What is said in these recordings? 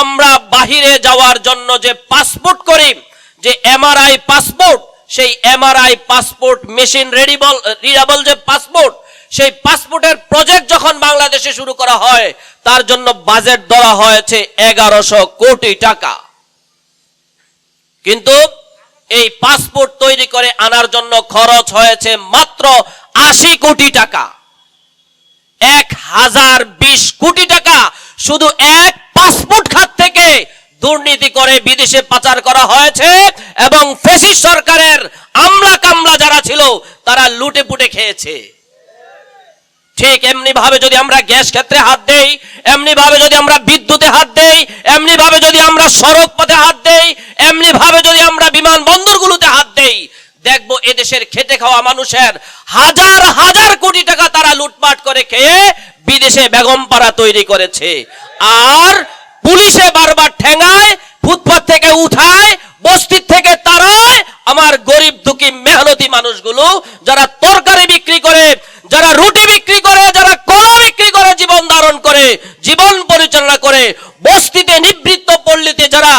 আমরা বাহিরে যাওয়ার জন্য যে পাসপোর্ট করি, যে এমআরআই পাসপোর্ট সেই MRI passport machine readable readable যে পাসপোর্ট সেই পাসপোর্টের প্রজেক্ট যখন বাংলাদেশে শুরু করা হয়, তার জন্য বাজেট ধরা হয়েছে এগারোশো কোটি টাকা। কিন্তু এই পাসপোর্ট তৈরি করে আনার জন্য খরচ হয়েছে মাত্র আশি কোটি টাকা। এক হাজার বিশ কোটি টাকা, শুধু এক পাসপোর্ট খাত থেকে দুর্নীতি করে বিদেশে পাচার করা হয়েছে এবং ফেসিস সরকারের আমলা কামলা যারা ছিল, তারা লুটে পুটে খেয়েছে। ঠিক এমনি ভাবে যদি আমরা গ্যাস ক্ষেত্রে হাত দেই এমনি ভাবে যদি আমরা বিদ্যুতে হাত দেই এমনি ভাবে যদি আমরা সড়ক পথে হাত দেই এমনি ভাবে যদি আমরা বিমান বন্দরগুলোতে হাত দেই, দেখব এদেশের খেটে খাওয়া মানুষের হাজার হাজার কোটি টাকা তারা লুটপাট করে খেয়ে বিদেশে বেগম পাড়া তৈরি করেছে। আর পুলিশে বারবার ঠেঙায়, ফুটপাত থেকে উঠায় বস্তির থেকে তারায় আমার গরিব দুঃখী মেহনতি মানুষগুলো যারা তরকারি বিক্রি করে, যারা রুটি বিক্রি করে, যারা কলা বিক্রি করে জীবন ধারণ করে, জীবন পরিচালনা করে বস্তিতে নিবৃত্ত পল্লীতে যারা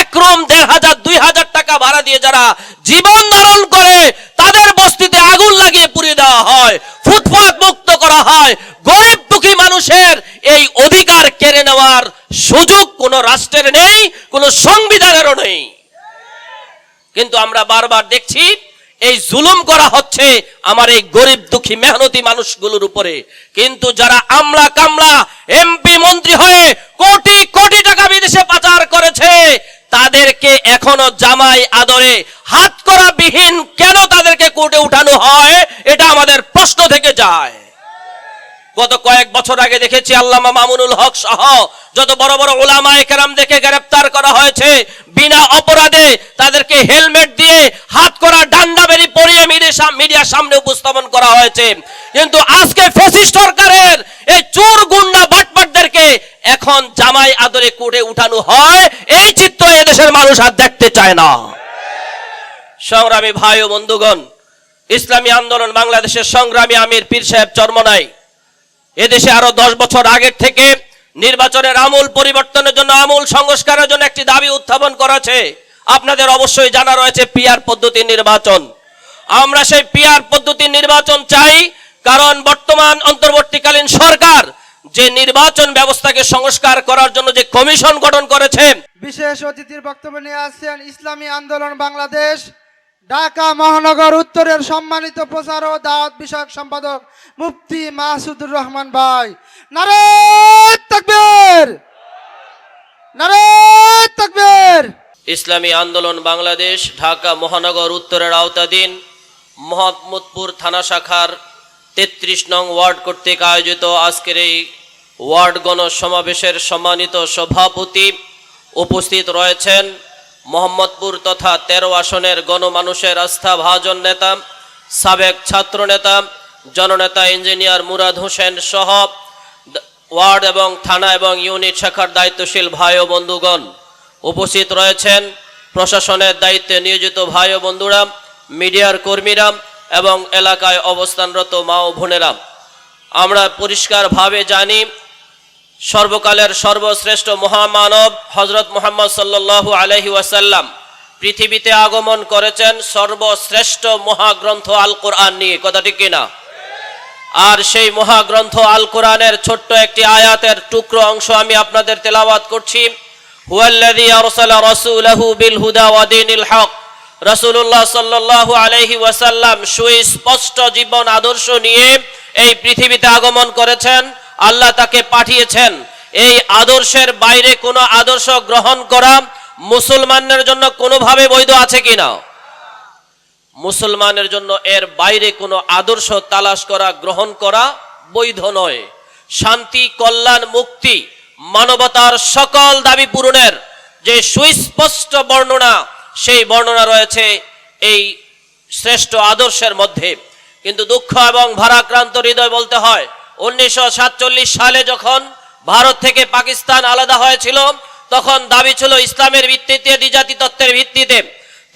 এক রুম দেড় হাজার, দুই হাজার টাকা ভাড়া দিয়ে যারা জীবন ধারণ করে, তাদের বস্তিতে আগুন লাগিয়ে পুড়িয়ে দেওয়া হয়, ফুটপাত মুক্ত করা হয়। গরিব দুঃখী মানুষের এই অধিকার কেড়ে সুযোগ কোন রাষ্ট্রের নেই, কোন সংবিধানেরও নেই। কিন্তু আমরা বারবার দেখছি, এই জুলুম করা হচ্ছে আমার এই গরিব দুঃখী মেহনতি মানুষগুলোর উপরে। কিন্তু যারা আমলা কামলা এমপি মন্ত্রী হয়ে কোটি কোটি টাকা বিদেশে পাচার করেছে, তাদেরকে এখনও জামাই আদরে হাত করা বিহীন কেন তাদেরকে কোর্টে উঠানো হয়, এটা আমাদের প্রশ্ন থেকে যায়। গত কয়েক বছর আগে দেখেছি আল্লামা মামুনুল হক সহ যত বড় বড় ওলামা একরাম দেখে গ্রেপ্তার করা হয়েছে, বিনা অপরাধে তাদেরকে হেলমেট দিয়ে হাত করা ডান্ডা বেরি পরিয়ে মিডিয়া মিডিয়ার সামনে উপস্থাপন করা হয়েছে। কিন্তু আজকে ফেসিস্ট সরকারের এই চোর গুন্ডা বাটপাটদেরকে এখন জামাই আদরে কোর্টে উঠানো হয়, এই চিত্র এদেশের মানুষ আর দেখতে চায় না। সংগ্রামী ভাই ও বন্ধুগণ, ইসলামী আন্দোলন বাংলাদেশের সংগ্রামী আমির পীর সাহেব চর্মনাই এদেশে আরও দশ বছর আগের থেকে নির্বাচনের আমূল পরিবর্তনের জন্য, আমূল সংস্কারের জন্য একটি দাবি উত্থাপন করেছে আপনাদের অবশ্যই জানা রয়েছে পিআর পদ্ধতির নির্বাচন। আমরা সেই পিআর পদ্ধতির নির্বাচন চাই, কারণ বর্তমান অন্তর্বর্তীকালীন সরকার যে নির্বাচন ব্যবস্থাকে সংস্কার করার জন্য যে কমিশন গঠন করেছে, বিশেষ অতিথির বক্তব্য নিয়ে আসছেন ইসলামী আন্দোলন বাংলাদেশ। ঢাকা মহানগর উত্তরের সম্মানিত প্রচার ও দাওয়াত বিষয়ক সম্পাদক মুফতি মাসুদুর রহমান ভাই। নারে তাকবীর! ইসলামী আন্দোলন বাংলাদেশ, ঢাকা মহানগর উত্তরের আওতাধীন মোহাম্মদপুর থানা শাখার তেত্রিশ নং ওয়ার্ড কর্তৃক আয়োজিত আজকের এই ওয়ার্ড গণ সমাবেশের সম্মানিত সভাপতি উপস্থিত রয়েছেন। মোহাম্মদপুর তথা তেরো আসনের গণমানুষের আস্থা ভাজন নেতা, সাবেক ছাত্র নেতা, জননেতা ইঞ্জিনিয়ার মুরাদ হোসেন সহ ওয়ার্ড এবং থানা এবং ইউনিট শাখার দায়িত্বশীল ভাই ও বন্ধুগণ উপস্থিত রয়েছেন। প্রশাসনের দায়িত্বে নিয়োজিত ভাই ও বন্ধুরা, মিডিয়ার কর্মীরা এবং এলাকায় অবস্থানরত মা ও বোনেরা। আমরা পরিষ্কারভাবে জানি সর্বকালের সর্বশ্রেষ্ঠ মহামানব হজরত মোহাম্মদ সাল্লু আলহি ওয়াসাল্লাম পৃথিবীতে আগমন করেছেন সর্বশ্রেষ্ঠ মহাগ্রন্থ আল কোরআন নিয়ে কথাটি কিনা? আর সেই মহাগ্রন্থ আল কোরআনের ছোট্ট একটি আয়াতের টুকরো অংশ আমি আপনাদের তেলাওয়াত করছি। বিল হুদা হক। সাল্লাল্লাহু সুস্পষ্ট জীবন আদর্শ নিয়ে এই পৃথিবীতে আগমন করেছেন। আল্লাহ তাকে পাঠিয়েছেন। এই আদর্শের বাইরে কোনো আদর্শ গ্রহণ করা মুসলমানের জন্য কোনোভাবে বৈধ আছে কিনা মুসলমানের জন্য এর বাইরে কোনো আদর্শ তালাশ করা, গ্রহণ করা বৈধ নয়। শান্তি, কল্যাণ, মুক্তি, মানবতার সকল দাবি পূরণের যে সুস্পষ্ট বর্ণনা, সেই বর্ণনা রয়েছে এই শ্রেষ্ঠ আদর্শের মধ্যে। কিন্তু দুঃখ এবং ভারাক্রান্ত হৃদয় বলতে হয় উনিশশো সাতচল্লিশ সালে যখন ভারত থেকে পাকিস্তান আলাদা হয়েছিল, তখন দাবি ছিল ইসলামের ভিত্তিতে দ্বিজাতি তত্ত্বের ভিত্তিতে।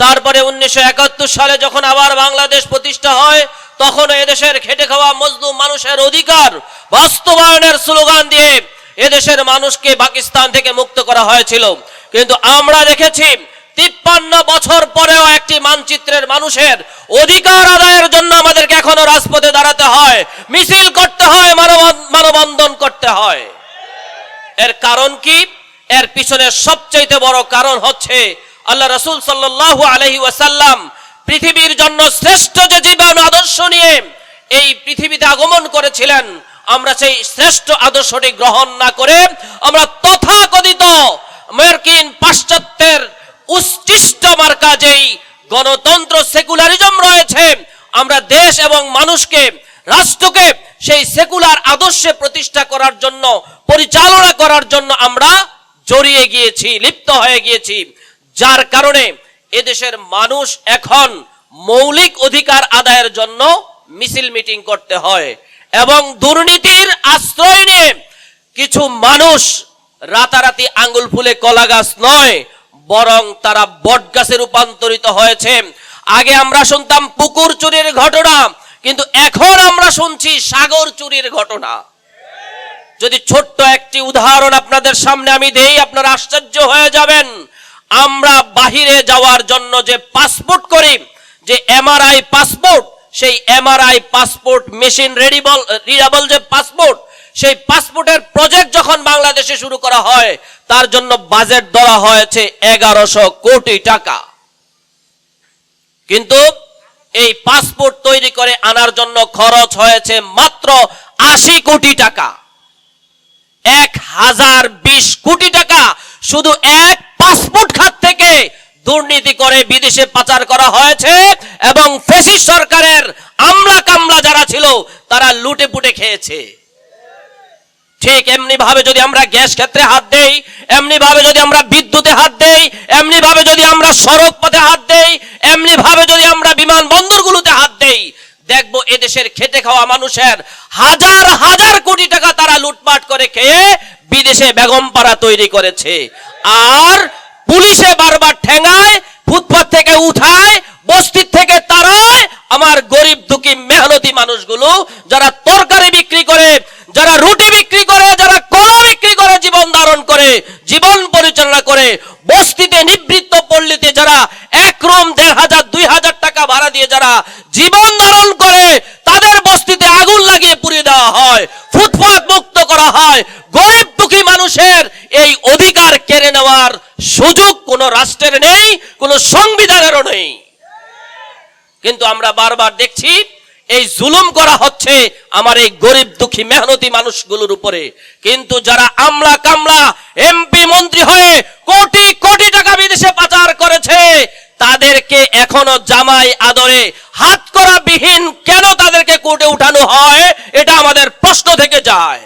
তারপরে উনিশশো একাত্তর সালে যখন আবার বাংলাদেশ প্রতিষ্ঠা হয়, তখন এদেশের খেটে খাওয়া মজদুম মানুষের অধিকার বাস্তবায়নের স্লোগান দিয়ে এদেশের মানুষকে পাকিস্তান থেকে মুক্ত করা হয়েছিল। কিন্তু আমরা দেখেছি তিপ্পান্ন বছর পরেও একটি মানচিত্রের মানুষের অধিকার আদায়ের জন্য আমাদেরকে এখনও রাজপথে দাঁড়াতে হয়। মিছিল করতে হয় মানব- মানববন্ধন করতে হয়। এর কারণ কি? এর পিছনে সবচাইতে বড় কারণ হচ্ছে আল্লাহ রসুল সাল্লাল্লাহু আলহি ওয়াসাল্লাম পৃথিবীর জন্য শ্রেষ্ঠ যে জীবন আদর্শ নিয়ে এই পৃথিবীতে আগমন করেছিলেন, আমরা সেই শ্রেষ্ঠ আদর্শটি গ্রহণ না করে আমরা তথাকথিত মার্কিন পাশ্চাত্যের উৎকৃষ্ট মার্কা যেই গণতন্ত্র সেকুলারিজম রয়েছে, আমরা দেশ এবং মানুষকে, রাষ্ট্রকে সেই সেকুলার আদর্শে প্রতিষ্ঠা করার জন্য, পরিচালনা করার জন্য আমরা জড়িয়ে গিয়েছি, লিপ্ত হয়ে গিয়েছি। যার কারণে এদেশের মানুষ এখন মৌলিক অধিকার আদায়ের জন্য মিছিল মিটিং করতে হয় এবং দুর্নীতির আশ্রয় নিয়ে কিছু মানুষ রাতারাতি আঙ্গুল ফুলে কলা গাছ নয় বরং তারা বট গাছে রূপান্তরিত হয়েছে। আগে আমরা শুনতাম পুকুর চুরির ঘটনা, কিন্তু এখন আমরা শুনছি সাগর চুরির ঘটনা। যদি ছোট্ট একটি উদাহরণ আপনাদের সামনে আমি দেই, আপনারা আশ্চর্য হয়ে যাবেন। আমরা বাহিরে যাওয়ার জন্য যে পাসপোর্ট করি, যে এমআরআই পাসপোর্ট, সেই MRI passport machine readable readable যে পাসপোর্ট, সেই বাংলাদেশে শুরু করা হয়, তার জন্য বাজেট ধরা হয়েছে এগারোশো কোটি টাকা। কিন্তু এই পাসপোর্ট তৈরি করে আনার জন্য খরচ হয়েছে মাত্র আশি কোটি টাকা। এক হাজার বিশ কোটি টাকা শুধু এক পাসপোর্ট খাত থেকে দুর্নীতি করে বিদেশে পাচার করা হয়েছে এবং ফেসিস সরকারের আমলা কামলা যারা ছিল, তারা লুটে পুটে খেয়েছে। ঠিক এমনি ভাবে যদি আমরা গ্যাস ক্ষেত্রে হাত দেই এমনি ভাবে যদি আমরা বিদ্যুতে হাত দেই এমনি ভাবে যদি আমরা সড়ক পথে হাত দেই এমনি ভাবে যদি আমরা বিমান বন্দরগুলোতে হাত দেই, দেখব এদেশের খেটে খাওয়া মানুষের হাজার হাজার কোটি টাকা তারা লুটপাট করে খেয়ে বিদেশে বেগম পাড়া তৈরি করেছে। আর পুলিশে বারবার ঠেঙায় ফুটপাত থেকে উঠায়, বস্তির থেকে তারায় আমার গরিব দুঃখী, মেহনতি মানুষগুলো যারা তরকারি বিক্রি করে যারা রুটি বিক্রি করে, যারা কলা বিক্রি করে, জীবন ধারণ করে, জীবন পরিচালনা করে, বস্তিতে, নিবৃত্ত পল্লীতে যারা এক রুম দেড় হাজার, দুই হাজার টাকা ভাড়া দিয়ে যারা জীবন ধারণ করে, তাদের বস্তিতে আগুন লাগিয়ে পুড়িয়ে দেওয়া হয়, ফুটপাত মুক্ত করা হয়। গরিব দুঃখী মানুষের এই অধিকার কেড়ে নেওয়ার সুযোগ কোনো রাষ্ট্রের নেই, কোনো সংবিধানেরও নেই। কিন্তু আমরা বারবার দেখছি এই জুলুম করা হচ্ছে আমার এই গরিব দুঃখী মেহনতি মানুষগুলোর উপরে। কিন্তু যারা আমলা কামলা এমপি মন্ত্রী হয়ে কোটি কোটি টাকা বিদেশে পাচার করেছে, তাদেরকে এখনও জামাই আদরে হাত করা বিহীন কেন তাদেরকে কোর্টে উঠানো হয়, এটা আমাদের প্রশ্ন থেকে যায়।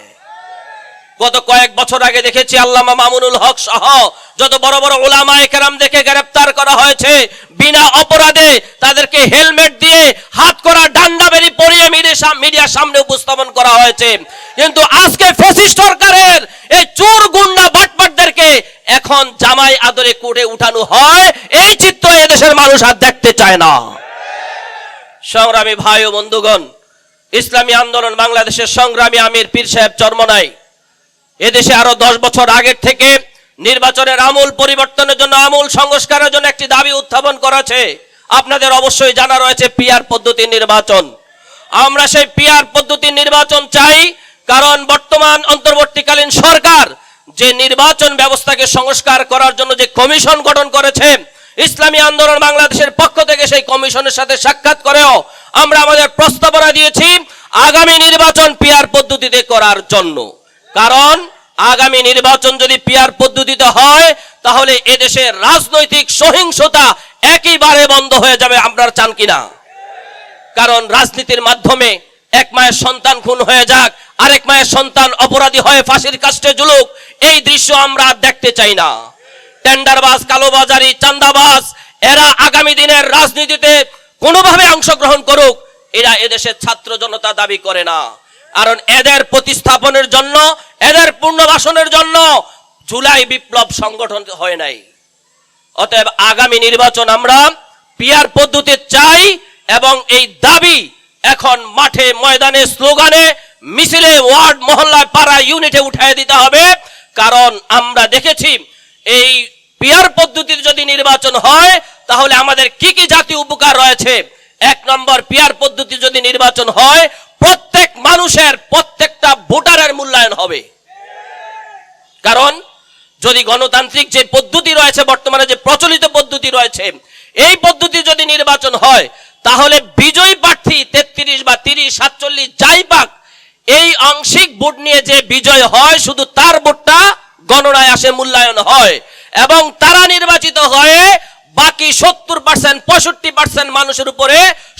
গত কয়েক বছর আগে দেখেছি আল্লামা মামুনুল হক সহ যত বড় বড় ওলামা দেখে গ্রেপ্তার করা হয়েছে, বিনা অপরাধে তাদেরকে হেলমেট দিয়ে হাত করা ডান্ডা বেরি পরিয়ে মিডিয়ার সামনে উপস্থাপন করা হয়েছে। কিন্তু আজকে ফেসিস সরকারের এই চোর গুন্ডা বাটপাটদেরকে এখন জামাই আদরে কোর্টে উঠানো হয়, এই চিত্র এদেশের মানুষ আর দেখতে চায় না। সংগ্রামী ভাই ও বন্ধুগণ, ইসলামী আন্দোলন বাংলাদেশের সংগ্রামী আমির পীর সাহেব চরমনাই এদেশে আরও দশ বছর আগের থেকে নির্বাচনের আমূল পরিবর্তনের জন্য, আমূল সংস্কারের জন্য একটি দাবি উত্থাপন করেছে। আপনাদের অবশ্যই জানা রয়েছে পিআর পদ্ধতি নির্বাচন। আমরা সেই পিআর পদ্ধতির নির্বাচন চাই, কারণ বর্তমান অন্তর্বর্তীকালীন সরকার যে নির্বাচন ব্যবস্থাকে সংস্কার করার জন্য যে কমিশন গঠন করেছে, ইসলামী আন্দোলন বাংলাদেশের পক্ষ থেকে সেই কমিশনের সাথে সাক্ষাৎ করেও আমরা আমাদের প্রস্তাবনা দিয়েছি, আগামী নির্বাচন পিআর পদ্ধতিতে করার জন্য। কারণ আগামী নির্বাচন যদি পিয়ার পদ্ধতিতে হয়, তাহলে এদেশের রাজনৈতিক সহিংসতা একইবারে বন্ধ হয়ে যাবে আপনারা চান কিনা? কারণ রাজনীতির মাধ্যমে এক মায়ের সন্তান খুন হয়ে যাক, আরেক মায়ের সন্তান অপরাধী হয়ে ফাঁসির কাস্টে জুলুক এই দৃশ্য আমরা দেখতে চাই না। টেন্ডারবাজ, কালোবাজারি, চান্দাবাজ, এরা আগামী দিনের রাজনীতিতে কোনোভাবে অংশগ্রহণ করুক, এরা এদেশের ছাত্র জনতা দাবি করে না। কারণ এদের প্রতিস্থাপনের জন্য, এদের পুনর্বাসনের জন্য জুলাই বিপ্লব সংগঠন হয় নাই। অতএব আগামী নির্বাচন আমরা পিয়ার পদ্ধতি চাই এবং এই দাবি এখন মাঠে ময়দানে স্লোগানে মিছিলে ওয়ার্ড মহল্লায় পাড়া ইউনিটে উঠায় দিতে হবে। কারণ আমরা দেখেছি এই পিয়ার পদ্ধতির যদি নির্বাচন হয়, তাহলে আমাদের কি কি জাতীয় উপকার রয়েছে? এক নম্বর, পিয়ার পদ্ধতি যদি নির্বাচন হয় প্রত্যেক মানুষের প্রত্যেকটা ভোটারের মূল্যায়ন হবে। কারণ, যদি গণতান্ত্রিক যে পদ্ধতি রয়েছে, বর্তমানে যে প্রচলিত পদ্ধতি রয়েছে, এই পদ্ধতি যদি নির্বাচন হয়, তাহলে বিজয়ী প্রার্থী তেত্রিশ বা তিরিশ, সাতচল্লিশ যাই পাক, এই আংশিক ভোট নিয়ে যে বিজয় হয়, শুধু তার ভোটটা গণনায় আসে, মূল্যায়ন হয়। এবং তারা নির্বাচিত হয়ে বাকি সত্তর পার্সেন্ট পঁয়ষট্টি পার্সেন্ট মানুষের উপরে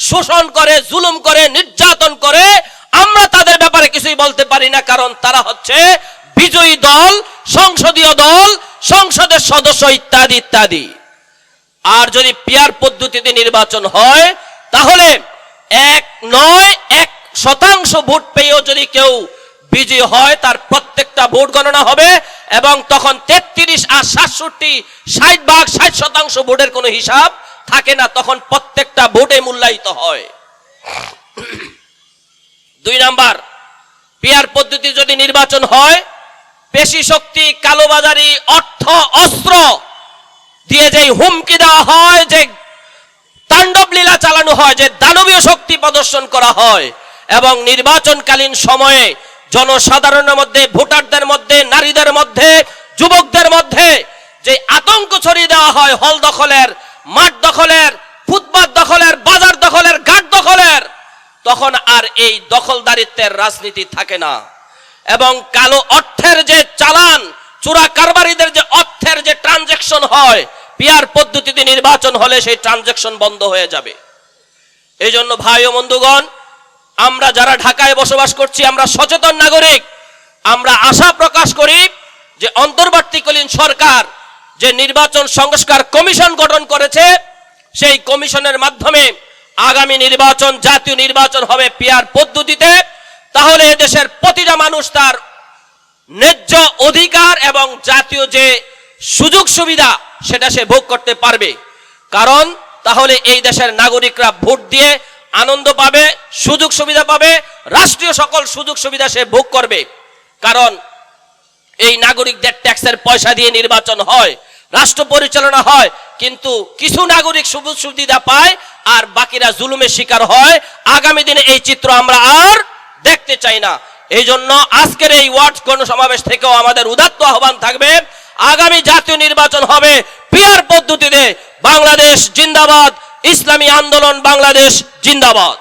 শোষণ করে, জুলুম করে, নির্যাতন করে, আমরা তাদের ব্যাপারে কিছুই বলতে পারি না, কারণ তারা হচ্ছে বিজয়ী দল, সংসদীয় দল, সংসদের সদস্য ইত্যাদি ইত্যাদি। আর যদি পিয়ার পদ্ধতিতে নির্বাচন হয়, তাহলে এক নয়, এক শতাংশ ভোট পেয়েও যদি কেউ বিজয়ী হয়, তার প্রত্যেকটা ভোট গণনা হবে এবং তখন তেত্রিশ আর সাতষট্টি ষাট ভাগ ষাট শতাংশ ভোটের কোনো হিসাব থাকে না, তখন প্রত্যেকটা ভোটে মূল্যায়িত হয়। দুই নাম্বার, পিয়ার পদ্ধতি যদি নির্বাচন হয়, পেশি শক্তি, কালোবাজারি, অর্থ, অস্ত্র দিয়ে যে হুমকি দেওয়া হয়, যে তাণ্ডব লীলা চালানো হয়, যে দানবীয় শক্তি প্রদর্শন করা হয় এবং নির্বাচনকালীন সময়ে জনসাধারণের মধ্যে, ভোটারদের মধ্যে, নারীদের মধ্যে, যুবকদের মধ্যে যে আতঙ্ক ছড়িয়ে দেওয়া হয়, হল দখলের, মাঠ দখলের, ফুটপাত দখলের, বাজার দখলের, ঘাট দখলের, তখন আর এই দখলদারিত্বের রাজনীতি থাকে না। এবং কালো অর্থের যে চালান, চোরা কারবারিদের যে অর্থের যে ট্রানজেকশন হয়, পিয়ার পদ্ধতিতে নির্বাচন হলে সেই ট্রানজেকশন বন্ধ হয়ে যাবে। এই জন্য ভাই ও বন্ধুগণ আমরা যারা ঢাকায় বসবাস করছি, আমরা সচেতন নাগরিক। আমরা আশা প্রকাশ করি যে অন্তর্বর্তীকালীন সরকার যে নির্বাচন সংস্কার কমিশন গঠন করেছে, সেই কমিশনের মাধ্যমে আগামী নির্বাচন, জাতীয় নির্বাচন হবে পিয়ার পদ্ধতিতে। তাহলে দেশের প্রতিটা মানুষ তার ন্যায্য অধিকার এবং জাতীয় যে সুযোগ সুবিধা, সেটা সে ভোগ করতে পারবে। কারণ তাহলে এই দেশের নাগরিকরা ভোট দিয়ে আনন্দ পাবে, সুযোগ সুবিধা পাবে, রাষ্ট্রীয় সকল সুযোগ সুবিধা সে ভোগ করবে। কারণ এই নাগরিকদের ট্যাক্সের পয়সা দিয়ে নির্বাচন হয়, রাষ্ট্র পরিচালনা হয়, কিন্তু কিছু নাগরিক সুযোগ সুবিধা পায় আর বাকিরা জুলুমের শিকার হয়। আগামী দিনে এই চিত্র আমরা আর দেখতে চাই না। এই জন্য আজকের এই ওয়ার্ড গণসমাবেশ থেকেও আমাদের উদাত্ত আহ্বান থাকবে, আগামী জাতীয় নির্বাচন হবে পিয়ার পদ্ধতিতে। বাংলাদেশ জিন্দাবাদ। ইসলামী আন্দোলন বাংলাদেশ জিন্দাবাদ।